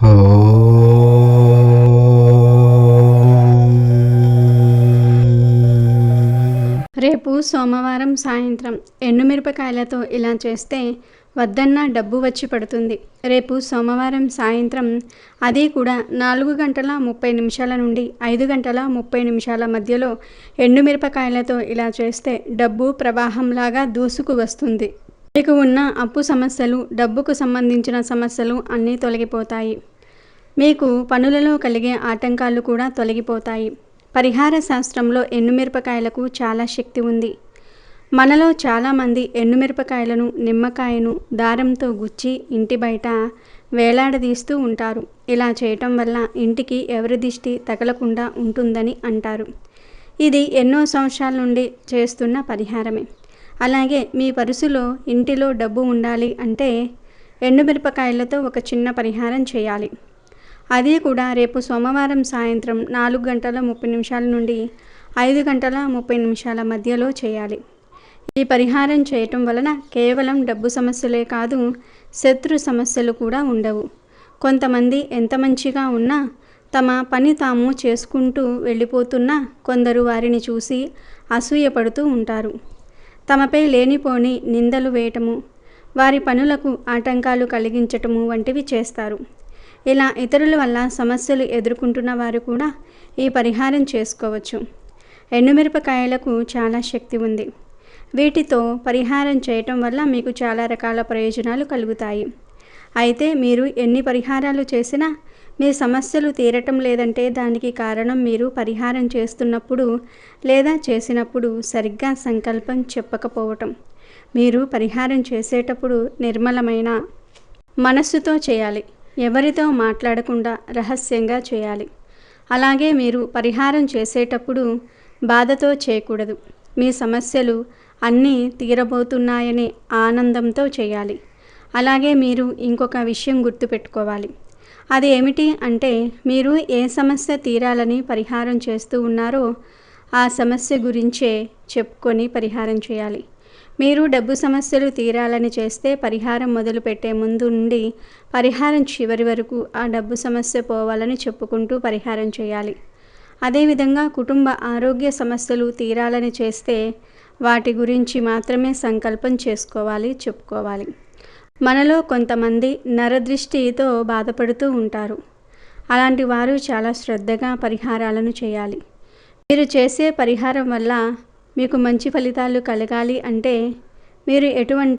రేపు సోమవారం సాయంత్రం ఎండుమిరపకాయలతో ఇలా చేస్తే వద్దన్నా డబ్బు వచ్చి పడుతుంది. రేపు సోమవారం సాయంత్రం అది కూడా నాలుగు గంటల ముప్పై నిమిషాల నుండి ఐదు గంటల ముప్పై నిమిషాల మధ్యలో ఎండుమిరపకాయలతో ఇలా చేస్తే డబ్బు ప్రవాహంలాగా దూసుకు వస్తుంది. మీకు ఉన్న అప్పు సమస్యలు డబ్బుకు సంబంధించిన సమస్యలు అన్నీ తొలగిపోతాయి. మీకు పనులలో కలిగే ఆటంకాలు కూడా తొలగిపోతాయి. పరిహార శాస్త్రంలో ఎండుమిరపకాయలకు చాలా శక్తి ఉంది. మనలో చాలామంది ఎండుమిరపకాయలను నిమ్మకాయను దారంతో గుచ్చి ఇంటి బయట వేలాడదీస్తూ ఉంటారు. ఇలా చేయటం వల్ల ఇంటికి ఎవరి దిష్టి తగలకుండా ఉంటుందని అంటారు. ఇది ఎన్నో సంవత్సరాల నుండి చేస్తున్న పరిహారమే. అలాగే మీ పరుసులో ఇంటిలో డబ్బు ఉండాలి అంటే ఎండుమిరపకాయలతో ఒక చిన్న పరిహారం చేయాలి. అదే కూడా రేపు సోమవారం సాయంత్రం నాలుగు గంటల ముప్పై నిమిషాల నుండి ఐదు గంటల ముప్పై నిమిషాల మధ్యలో చేయాలి. ఈ పరిహారం చేయటం వలన కేవలం డబ్బు సమస్యలే కాదు శత్రు సమస్యలు కూడా ఉండవు. కొంతమంది ఎంత మంచిగా ఉన్నా తమ పని తాము చేసుకుంటూ వెళ్ళిపోతున్నా కొందరు వారిని చూసి అసూయపడుతూ ఉంటారు. తమపై లేనిపోని నిందలు వేయటము వారి పనులకు ఆటంకాలు కలిగించటము వంటివి చేస్తారు. ఇలా ఇతరుల వల్ల సమస్యలు ఎదుర్కొంటున్న వారు కూడా ఈ పరిహారం చేసుకోవచ్చు. ఎండుమిరపకాయలకు చాలా శక్తి ఉంది. వీటితో పరిహారం చేయటం వల్ల మీకు చాలా రకాల ప్రయోజనాలు కలుగుతాయి. అయితే మీరు ఎన్ని పరిహారాలు చేసినా మీ సమస్యలు తీరటం లేదంటే దానికి కారణం మీరు పరిహారం చేస్తున్నప్పుడు లేదా చేసినప్పుడు సరిగ్గా సంకల్పం చెప్పకపోవటం. మీరు పరిహారం చేసేటప్పుడు నిర్మలమైన మనస్సుతో చేయాలి. ఎవరితో మాట్లాడకుండా రహస్యంగా చేయాలి. అలాగే మీరు పరిహారం చేసేటప్పుడు బాధతో చేయకూడదు. మీ సమస్యలు అన్నీ తీరబోతున్నాయనే ఆనందంతో చేయాలి. అలాగే మీరు ఇంకొక విషయం గుర్తుపెట్టుకోవాలి. అది ఏమిటి అంటే మీరు ఏ సమస్య తీరాలని పరిహారం చేస్తూ ఉన్నారో ఆ సమస్య గురించే చెప్పుకొని పరిహారం చేయాలి. మీరు డబ్బు సమస్యలు తీరాలని చేస్తే పరిహారం మొదలుపెట్టే ముందు నుండి పరిహారం చివరి వరకు ఆ డబ్బు సమస్య పోవాలని చెప్పుకుంటూ పరిహారం చేయాలి. అదేవిధంగా కుటుంబ ఆరోగ్య సమస్యలు తీరాలని చేస్తే వాటి గురించి మాత్రమే సంకల్పం చేసుకోవాలి చెప్పుకోవాలి. మనలో కొంతమంది నరదృష్టితో బాధపడుతూ ఉంటారు. అలాంటి వారు చాలా శ్రద్ధగా పరిహారాలను చేయాలి. మీరు చేసే పరిహారం వల్ల మీకు మంచి ఫలితాలు కలగాలి అంటే మీరు ఎటువంటి